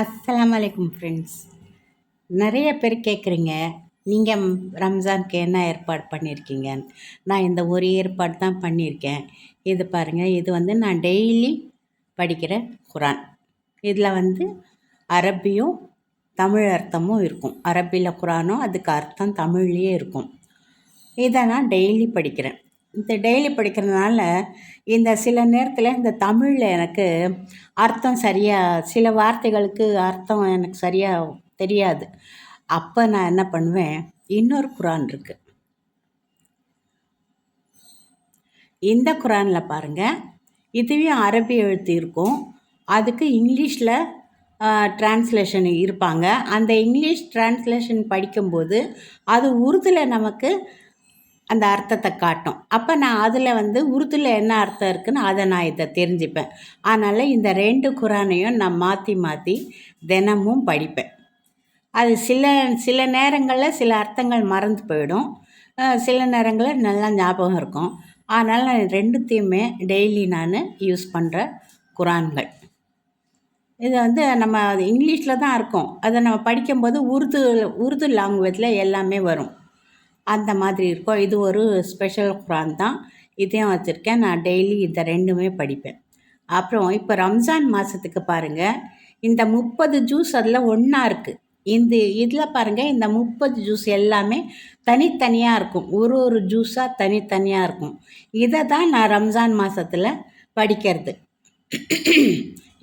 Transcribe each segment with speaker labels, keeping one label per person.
Speaker 1: அஸ்லாம் வலைக்கும் ஃப்ரெண்ட்ஸ் நிறைய பேர் கேட்குறீங்க நீங்கள் ரம்ஜானுக்கு என்ன ஏற்பாடு பண்ணியிருக்கீங்க நான் இந்த ஒரு ஏற்பாடு தான் பண்ணியிருக்கேன் இது பாருங்கள் இது வந்து நான் டெய்லி படிக்கிற குரான். இதில் வந்து அரபியும் தமிழ் அர்த்தமும் இருக்கும். அரபியில் குரானும் அதுக்கு அர்த்தம் தமிழ்லேயே இருக்கும். இதை நான் டெய்லி படிக்கிறேன். இந்த டெய்லி படிக்கிறதுனால இந்த சில நேரத்தில் இந்த தமிழில் எனக்கு அர்த்தம் சரியாக சில வார்த்தைகளுக்கு அர்த்தம் எனக்கு சரியாக தெரியாது. அப்போ நான் என்ன பண்ணுவேன்? இன்னொரு குரான் இருக்குது இந்த குரானில் பாருங்கள் இதுவே அரபி எழுத்து இருக்கும். அதுக்கு இங்கிலீஷில் டிரான்ஸ்லேஷன் இருப்பாங்க. அந்த இங்கிலீஷ் டிரான்ஸ்லேஷன் படிக்கும்போது அது உருதில் நமக்கு அந்த அர்த்தத்தை காட்டும். அப்போ நான் அதில் வந்து உருதுல என்ன அர்த்தம் இருக்குதுன்னு அதை நான் இதை தெரிஞ்சுப்பேன். அதனால் இந்த ரெண்டு குரானையும் நான் மாற்றி மாற்றி தினமும் படிப்பேன். அது சில சில நேரங்களில் சில அர்த்தங்கள் மறந்து போயிடும். சில நேரங்களில் நல்லா ஞாபகம் இருக்கும். அதனால் நான் ரெண்டுத்தையுமே டெய்லி நான் யூஸ் பண்ணுற குரான்கள். இது வந்து நம்ம இங்கிலீஷில் தான் இருக்கும். அதை நம்ம படிக்கும்போது உருது உருது லாங்குவேஜில் எல்லாமே வரும். அந்த மாதிரி இருக்கும். இது ஒரு ஸ்பெஷல் குரான் தான். இதையும் வச்சுருக்கேன். நான் டெய்லி இதை ரெண்டுமே படிப்பேன். அப்புறம் இப்போ ரம்ஜான் மாதத்துக்கு பாருங்கள் இந்த முப்பது ஜூஸ் அதில் ஒன்றா இருக்குது இந்த இதில் பாருங்கள் இந்த முப்பது ஜூஸ் எல்லாமே தனித்தனியாக இருக்கும். ஒரு ஒரு ஜூஸாக தனித்தனியாக இருக்கும். இதை தான் நான் ரம்ஜான் மாதத்தில் படிக்கிறது.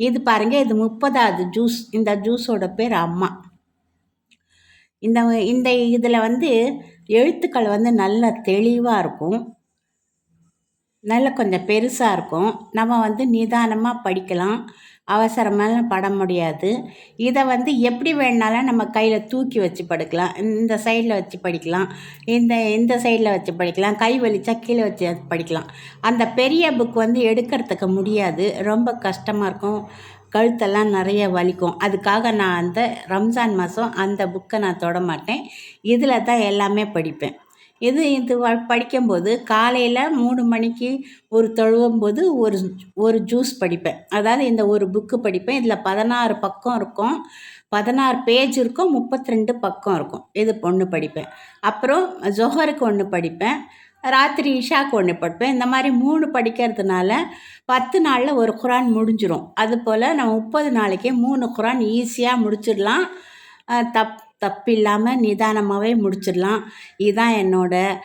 Speaker 1: இது பாருங்கள் இது முப்பதாவது ஜூஸ் இந்த ஜூஸோட பேர் அம்மா. இந்த இந்த இதில் வந்து எழுத்துக்கள் வந்து நல்ல தெளிவாக இருக்கும். நல்ல கொஞ்சம் பெருசாக இருக்கும். நம்ம வந்து நிதானமாக படிக்கலாம். அவசரமெல்லாம் பட முடியாது. இதை வந்து எப்படி வேணாலும் நம்ம கையில் தூக்கி வச்சு படிக்கலாம். இந்த சைடில் வச்சு படிக்கலாம். இந்த இந்த சைடில் வச்சு படிக்கலாம். கை வலிச்சா கீழே வச்சு படிக்கலாம். அந்த பெரிய புக் வந்து எடுக்கிறதுக்கு முடியாது. ரொம்ப கஷ்டமாக இருக்கும். கழுத்தெல்லாம் நிறைய வலிக்கும். அதுக்காக நான் அந்த ரம்ஜான் மாதம் அந்த புக்கை நான் தொட மாட்டேன். இதில் தான் எல்லாமே படிப்பேன். இது இது படிக்கும்போது காலையில் மூணு மணிக்கு ஒரு தொழுவும்போது ஒரு ஒரு ஜூஸ் படிப்பேன். அதாவது இந்த ஒரு புக்கு படிப்பேன். இதில் பதினாறு பக்கம் இருக்கும். பதினாறு பேஜ் இருக்கும். முப்பத்தி ரெண்டு பக்கம் இருக்கும். இது ஒன்று படிப்பேன். அப்புறம் ஜொஹருக்கு ஒன்று படிப்பேன். ராத்திரி இஷாக்கு ஒன்று படிப்பேன் இந்த மாதிரி மூணு படிக்கிறதுனால பத்து நாளில் ஒரு குரான் முடிஞ்சிடும் அதுபோல் நம்ம முப்பது நாளைக்கே மூணு குரான் ஈஸியாக முடிச்சிடலாம். தப் தப்பில்லாமல் நிதானமாகவே முடிச்சிடலாம். இதுதான் என்னோடய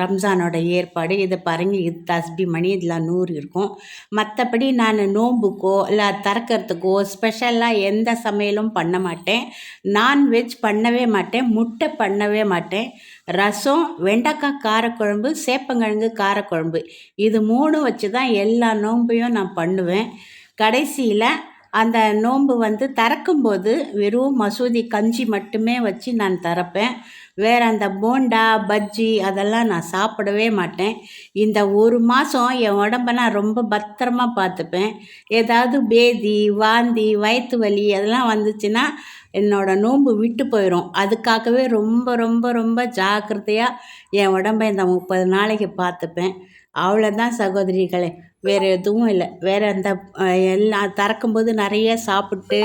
Speaker 1: ரம்ஜானோட ஏற்பாடு இது பாருங்க இது தஸ்பி மணி இதில் நூறு இருக்கும். மற்றபடி நான் நோம்புக்கோ இல்லை திறக்கிறதுக்கோ ஸ்பெஷலாக எந்த சமையலும் பண்ண மாட்டேன். நான்வெஜ் பண்ணவே மாட்டேன் முட்டை பண்ணவே மாட்டேன். ரசம் வெண்டைக்காய் காரக்குழம்பு சேப்பங்கிழங்கு காரக்குழம்பு. இது மூணு வச்சு தான் எல்லா நோம்பையும் நான் பண்ணுவேன். கடைசியில் அந்த நோன்பு வந்து திறக்கும்போது வெறும் மசூதி கஞ்சி மட்டுமே வச்சு நான் திறப்பேன். வேறு அந்த போண்டா பஜ்ஜி அதெல்லாம் நான் சாப்பிடவே மாட்டேன். இந்த ஒரு மாதம் என் உடம்ப நான் ரொம்ப பத்திரமா பார்த்துப்பேன். ஏதாவது பேதி வாந்தி வயிற்று வலி அதெல்லாம் வந்துச்சுன்னா என்னோடய நோன்பு விட்டு போயிடும் அதுக்காகவே ரொம்ப ரொம்ப ரொம்ப ஜாக்கிரதையாக என் உடம்ப இந்த முப்பது நாளைக்கு பார்த்துப்பேன். அவ்வளோதான் சகோதரிகளே. வேறு எதுவும் இல்லை. வேறு அந்த எல்லாம் திறக்கும்போது நிறைய சாப்பிட்டு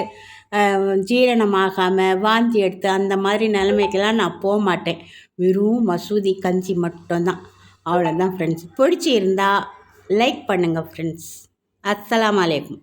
Speaker 1: ஜீரணமாகாமல் வாந்தி எடுத்து அந்த மாதிரி நிலைமைக்கெல்லாம் நான் போக மாட்டேன். வெறும் மசூதி கஞ்சி மட்டும்தான். அவ்வளோதான் ஃப்ரெண்ட்ஸ் பிடிச்சி இருந்தால் லைக் பண்ணுங்கள் ஃப்ரெண்ட்ஸ் அஸ்லாம் வலைக்கும்